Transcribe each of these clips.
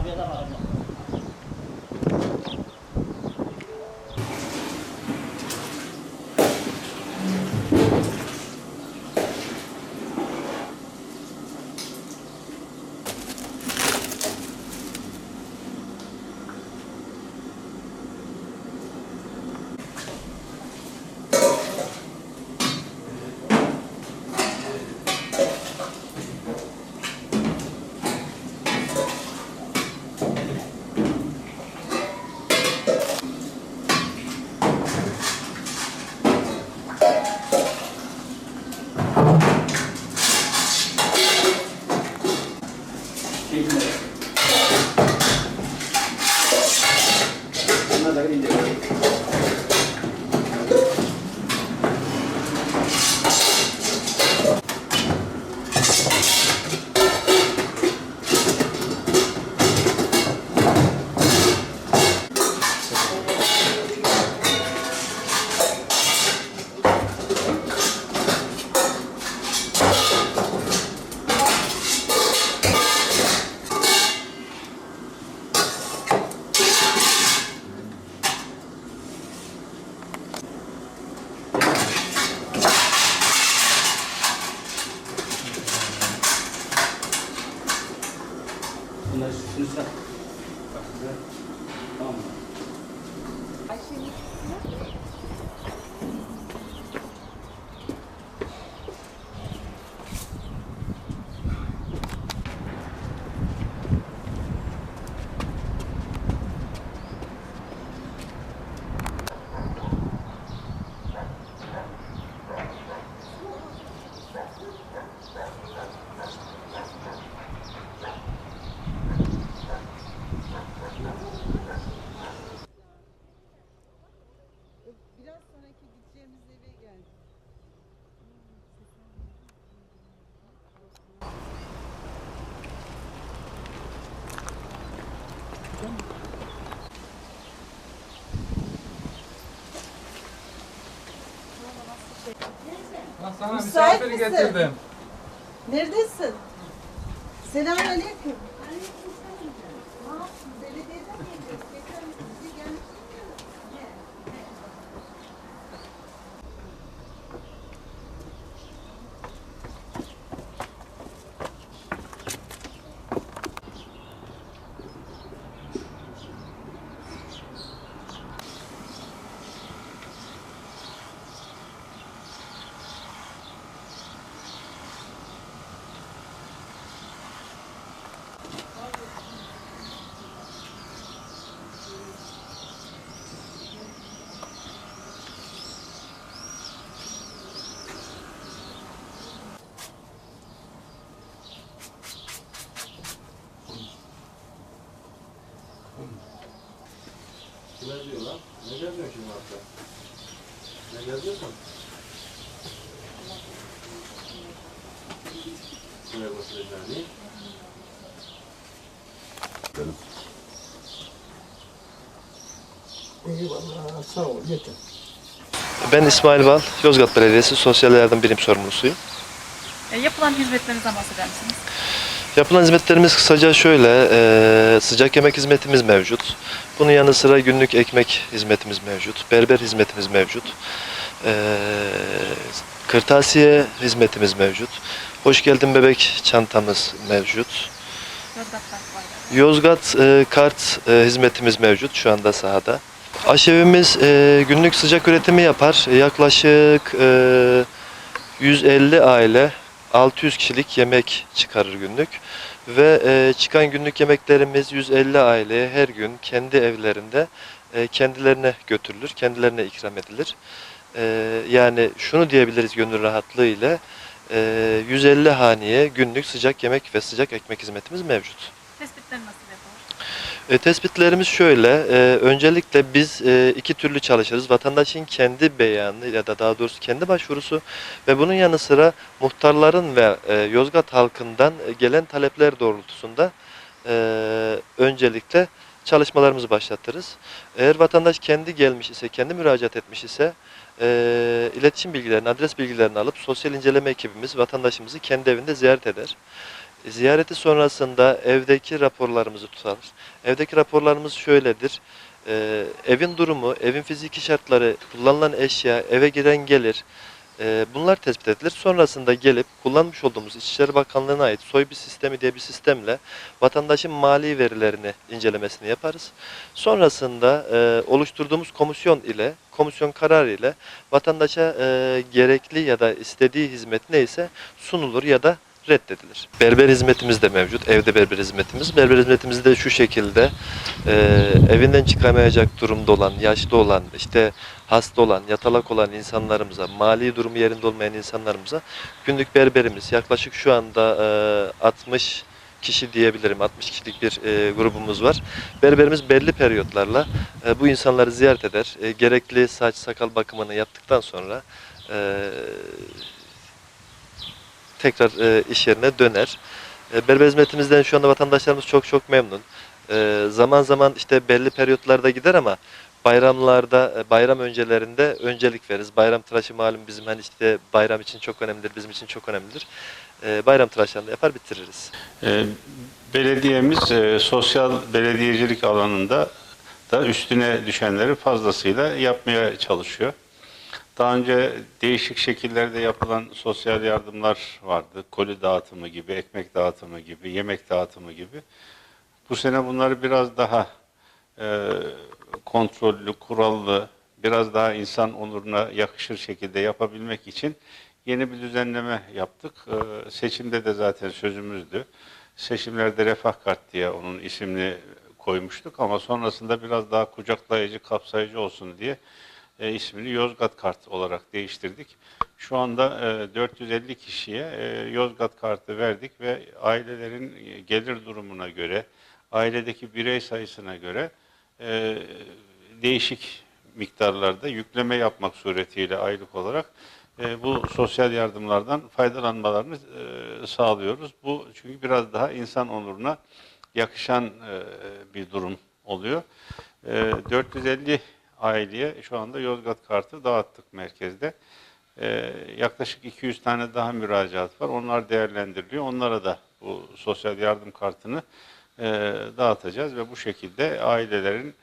Abiye de var. Bunları Biraz sonraki gideceğimiz eve geldik. Sana Müsait misafir misin? getirdim. Neredesin? Selamünaleyküm. Belediyeden Ne yazıyor lan? Ne yazıyorsun şimdi hatta? Ne yazıyorsun? Buraya basılacağını. Eyvallah sağ ol yeter. Ben İsmail Bal, Yozgat Belediyesi Sosyal Yardım Birim Sorumlusuyum. E, yapılan hizmetlerinizden bahseder misiniz? Yapılan hizmetlerimiz kısaca şöyle, e, sıcak yemek hizmetimiz mevcut. Bunun yanı sıra günlük ekmek hizmetimiz mevcut, berber hizmetimiz mevcut. E, kırtasiye hizmetimiz mevcut. Hoş geldin bebek çantamız mevcut. Yozgat e, kart e, hizmetimiz mevcut şu anda sahada. Aşevimiz e, günlük sıcak üretimi yapar. Yaklaşık e, 150 aile 600 kişilik yemek çıkarır günlük. Ve e, çıkan günlük yemeklerimiz 150 aileye her gün kendi evlerinde e, kendilerine götürülür, kendilerine ikram edilir. E, yani şunu diyebiliriz gönül rahatlığıyla e, 150 haneye günlük sıcak yemek ve sıcak ekmek hizmetimiz mevcut. Tespitleri nasıl? E, tespitlerimiz şöyle. e, öncelikle biz e, iki türlü çalışırız. Vatandaşın kendi beyanı ya da daha doğrusu kendi başvurusu ve bunun yanı sıra muhtarların ve e, Yozgat halkından e, gelen talepler doğrultusunda e, öncelikle çalışmalarımızı başlatırız. Eğer vatandaş kendi gelmiş ise, kendi müracaat etmiş ise e, iletişim bilgilerini, adres bilgilerini alıp sosyal inceleme ekibimiz vatandaşımızı kendi evinde ziyaret eder. Ziyareti sonrasında evdeki raporlarımızı tutarız. Evdeki raporlarımız şöyledir. Ee, evin durumu, evin fiziki şartları, kullanılan eşya, eve giren gelir, e, bunlar tespit edilir. Sonrasında gelip kullanmış olduğumuz İçişleri Bakanlığı'na ait soy bir sistemi diye bir sistemle vatandaşın mali verilerini incelemesini yaparız. Sonrasında e, oluşturduğumuz komisyon ile, komisyon kararı ile vatandaşa e, gerekli ya da istediği hizmet neyse sunulur ya da reddedilir. Berber hizmetimiz de mevcut. Evde berber hizmetimiz. Berber hizmetimiz de şu şekilde e, evinden çıkamayacak durumda olan, yaşlı olan, işte hasta olan, yatalak olan insanlarımıza, mali durumu yerinde olmayan insanlarımıza günlük berberimiz yaklaşık şu anda e, 60 kişi diyebilirim. 60 kişilik bir e, grubumuz var. Berberimiz belli periyotlarla e, bu insanları ziyaret eder. E, gerekli saç sakal bakımını yaptıktan sonra e, tekrar e, iş yerine döner. E, berber hizmetimizden şu anda vatandaşlarımız çok çok memnun. E, zaman zaman işte belli periyotlarda gider ama bayramlarda, e, bayram öncelerinde öncelik veririz. Bayram tıraşı malum bizim hani işte bayram için çok önemlidir, bizim için çok önemlidir. E, bayram tıraşlarını yapar bitiririz. Ee, Belediyemiz e, sosyal belediyecilik alanında da üstüne düşenleri fazlasıyla yapmaya çalışıyor. Daha önce değişik şekillerde yapılan sosyal yardımlar vardı. Koli dağıtımı gibi, ekmek dağıtımı gibi, yemek dağıtımı gibi. Bu sene bunları biraz daha e, kontrollü, kurallı, biraz daha insan onuruna yakışır şekilde yapabilmek için yeni bir düzenleme yaptık. E, seçimde de zaten sözümüzdü. Seçimlerde refah kart diye onun isimini koymuştuk ama sonrasında biraz daha kucaklayıcı, kapsayıcı olsun diye e, ismini Yozgat Kart olarak değiştirdik. Şu anda e, 450 kişiye e, Yozgat Kartı verdik ve ailelerin e, gelir durumuna göre, ailedeki birey sayısına göre e, değişik miktarlarda yükleme yapmak suretiyle aylık olarak e, bu sosyal yardımlardan faydalanmalarını e, sağlıyoruz. Bu çünkü biraz daha insan onuruna yakışan e, bir durum oluyor. E, 450 aileye şu anda Yozgat kartı dağıttık merkezde. E, yaklaşık 200 tane daha müracaat var. Onlar değerlendiriliyor. Onlara da bu sosyal yardım kartını e, dağıtacağız ve bu şekilde ailelerin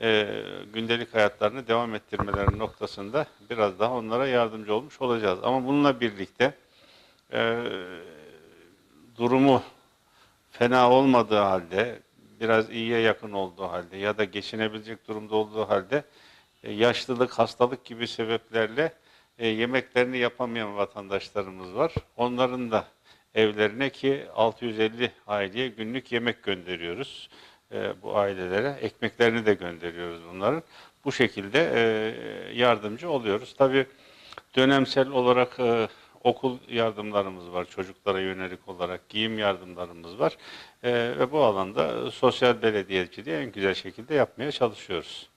e, gündelik hayatlarını devam ettirmeleri noktasında biraz daha onlara yardımcı olmuş olacağız. Ama bununla birlikte e, durumu fena olmadığı halde, biraz iyiye yakın olduğu halde ya da geçinebilecek durumda olduğu halde yaşlılık, hastalık gibi sebeplerle e, yemeklerini yapamayan vatandaşlarımız var. Onların da evlerine ki 650 aileye günlük yemek gönderiyoruz e, bu ailelere. Ekmeklerini de gönderiyoruz bunların. Bu şekilde e, yardımcı oluyoruz. Tabii dönemsel olarak e, okul yardımlarımız var çocuklara yönelik olarak, giyim yardımlarımız var. E, ve bu alanda sosyal belediyeciliği en güzel şekilde yapmaya çalışıyoruz.